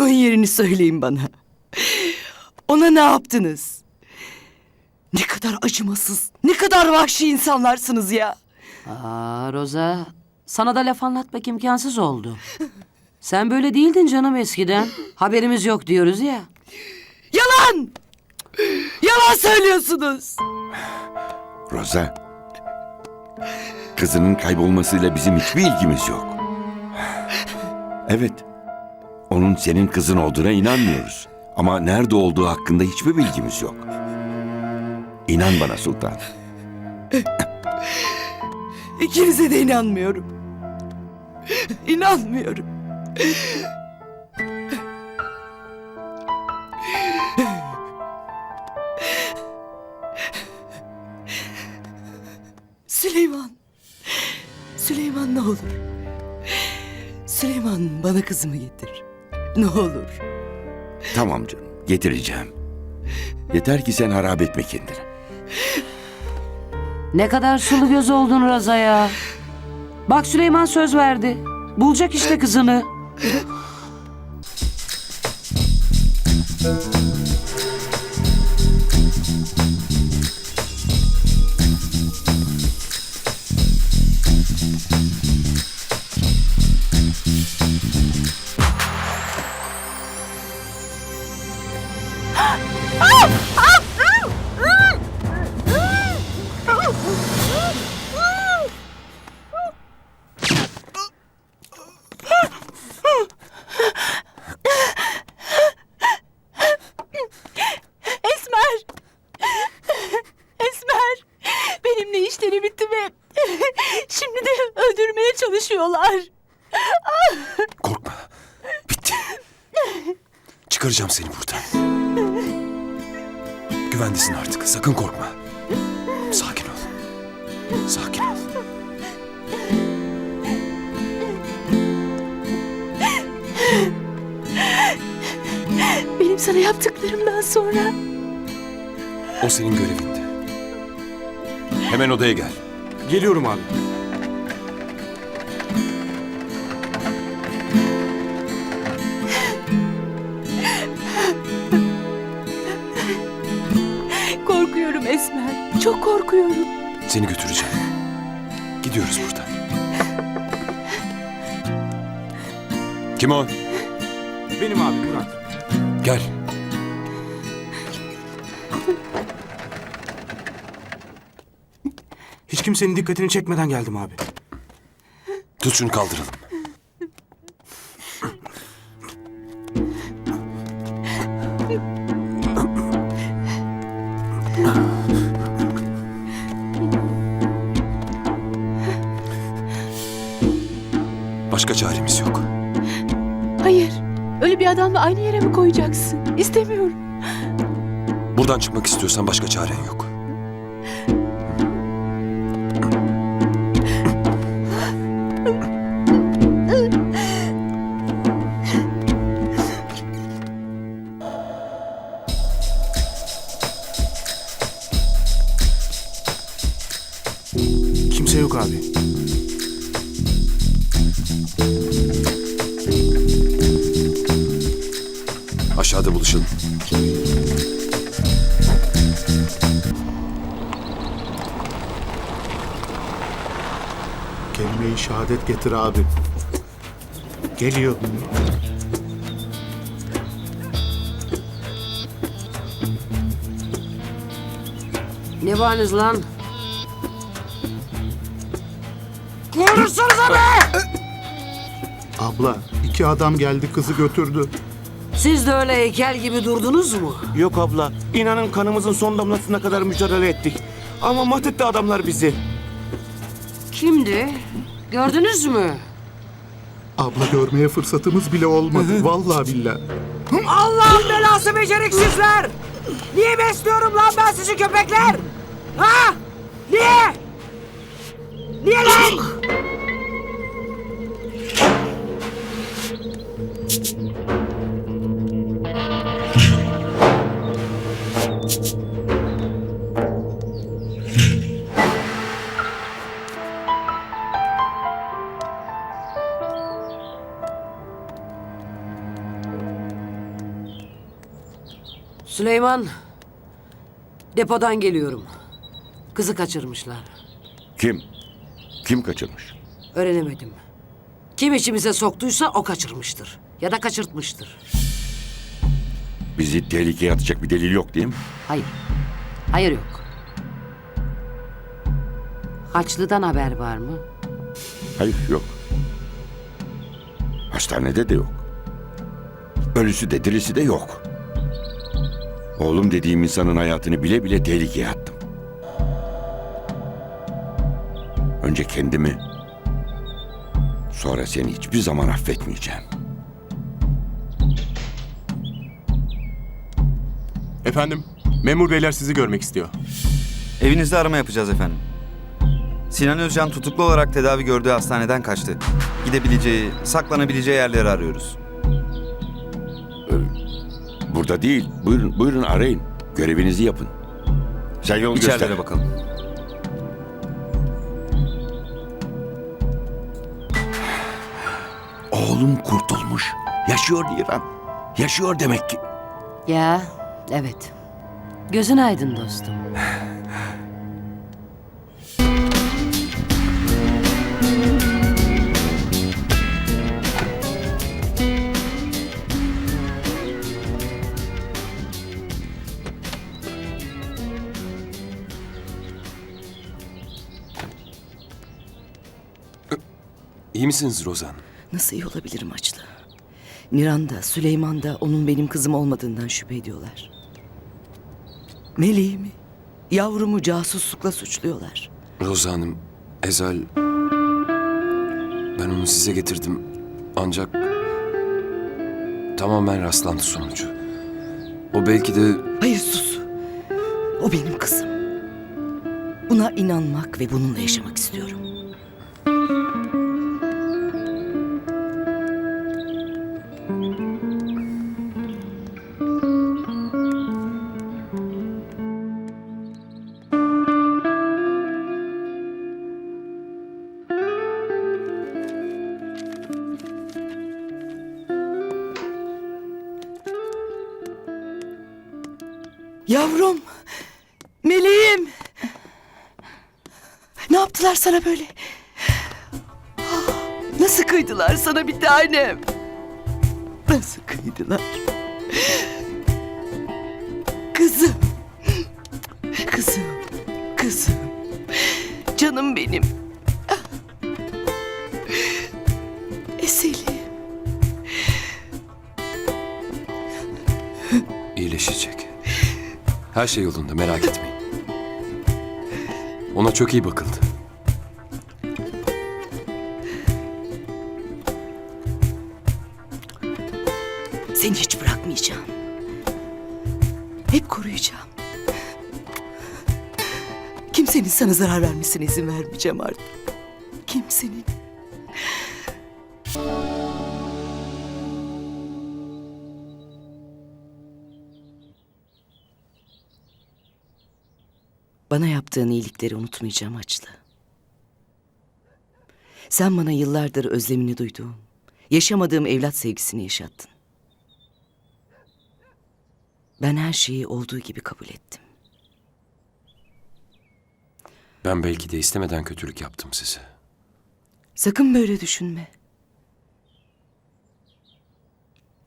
Kızımın yerini söyleyin bana. Ona ne yaptınız? Ne kadar acımasız, ne kadar vahşi insanlarsınız ya. Aa Roza, sana da laf anlatmak imkansız oldu. Sen böyle değildin canım eskiden. Haberimiz yok diyoruz ya. Yalan! Yalan söylüyorsunuz. Roza. Kızının kaybolmasıyla bizim hiçbir ilgimiz yok. Evet. Onun senin kızın olduğuna inanmıyoruz. Ama nerede olduğu hakkında hiçbir bilgimiz yok. İnan bana Sultan. İkinize de inanmıyorum. İnanmıyorum. Süleyman. Süleyman ne olur. Süleyman bana kızımı getir. Ne olur. Tamam canım. Getireceğim. Yeter ki sen harap etme kendini. Ne kadar sulu göz oldun Roza ya. Bak Süleyman söz verdi. Bulacak işte kızını. Şimdi de öldürmeye çalışıyorlar. Korkma. Bitti. Çıkaracağım seni buradan. Güvendesin artık. Sakın korkma. Sakin ol. Sakin ol. Benim sana yaptıklarımdan sonra O senin görevindi. Hemen odaya gel. Geliyorum abi. Esmer. Çok korkuyorum. Seni götüreceğim. Gidiyoruz buradan. Kim o? Benim abi Murat. Gel. Hiç kimsenin dikkatini çekmeden geldim abi. Tut şunu kaldıralım. Öyle bir adamla aynı yere mi koyacaksın? İstemiyorum. Buradan çıkmak istiyorsan başka çaren yok. Kimse yok abi. Aşağıda buluşalım. Kelime-i şehadet getir abi. Geliyor. Ne bağınız lan? Konuşsanıza be! Abla, iki adam geldi kızı götürdü. Siz de öyle heykel gibi durdunuz mu? Yok abla. inanın kanımızın son damlasına kadar mücadele ettik. Ama mahvetti adamlar bizi. Kimdi? Gördünüz mü? Abla görmeye fırsatımız bile olmadı. Vallahi billahi. Allah'ın belası beceriksizler! Niye besliyorum lan ben sizi köpekler? Ha? Niye? Niye lan? Süleyman, depodan geliyorum. Kızı kaçırmışlar. Kim? Kim kaçırmış? Öğrenemedim. Kim içimize soktuysa o kaçırmıştır. Ya da kaçırtmıştır. Bizi tehlikeye atacak bir delil yok değil mi? Hayır. Hayır yok. Haçlı'dan haber var mı? Hayır yok. Hastanede de yok. Ölüsü de dirisi de yok. Oğlum dediğim insanın hayatını bile bile tehlikeye attım. Önce kendimi, sonra seni hiçbir zaman affetmeyeceğim. Efendim, memur beyler sizi görmek istiyor. Evinizde arama yapacağız efendim. Sinan Özcan tutuklu olarak tedavi gördüğü hastaneden kaçtı. Gidebileceği, saklanabileceği yerleri arıyoruz. Burada değil. Buyurun, buyurun arayın. Görevinizi yapın. Sen yol göster. İçerilere bakalım. Oğlum kurtulmuş. Yaşıyor Niran. Yaşıyor demek ki. Ya, evet. Gözün aydın dostum. İyi misiniz Rozan? Nasıl iyi olabilirim Açlı? Niran da Süleyman da onun benim kızım olmadığından şüphe ediyorlar. Meleğimi, yavrumu casuslukla suçluyorlar. Roza Hanım, Ezal... Ben onu size getirdim. Ancak... Tamamen rastlantı sonucu. O belki de Hayır sus. O benim kızım. Buna inanmak ve bununla yaşamak istiyorum. Yavrum, meleğim. Ne yaptılar sana böyle? Ah, Nasıl kıydılar sana bir tanem? Nasıl kıydılar? Kızım. Kızım. Kızım. Canım benim. Her şey yolunda, merak etmeyin. Ona çok iyi bakıldı. Seni hiç bırakmayacağım. Hep koruyacağım. Kimsenin sana zarar vermesine izin vermeyeceğim artık. Kimsenin. Bana yaptığın iyilikleri unutmayacağım Açlı. Sen bana yıllardır özlemini duyduğum, yaşamadığım evlat sevgisini yaşattın. Ben her şeyi olduğu gibi kabul ettim. Ben belki de istemeden kötülük yaptım size. Sakın böyle düşünme.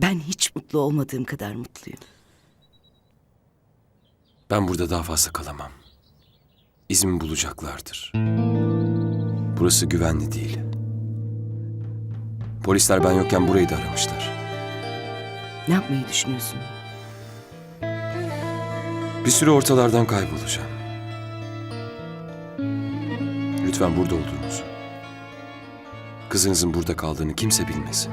Ben hiç mutlu olmadığım kadar mutluyum. Ben burada daha fazla kalamam. İzimi bulacaklardır. Burası güvenli değil. Polisler ben yokken burayı da aramışlar. Ne yapmayı düşünüyorsun? Bir süre ortalardan kaybolacağım. Lütfen burada olduğunuzu. Kızınızın burada kaldığını kimse bilmesin.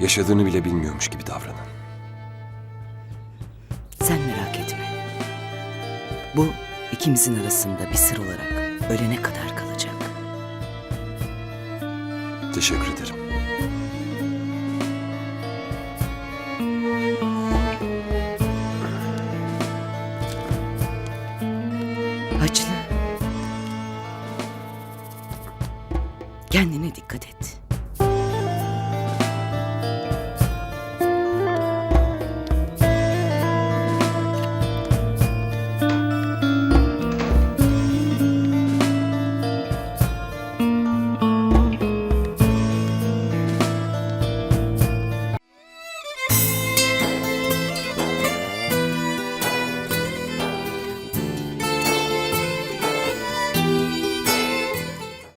Yaşadığını bile bilmiyormuş gibi davranın. Bu ikimizin arasında bir sır olarak ölene kadar kalacak. Teşekkür ederim.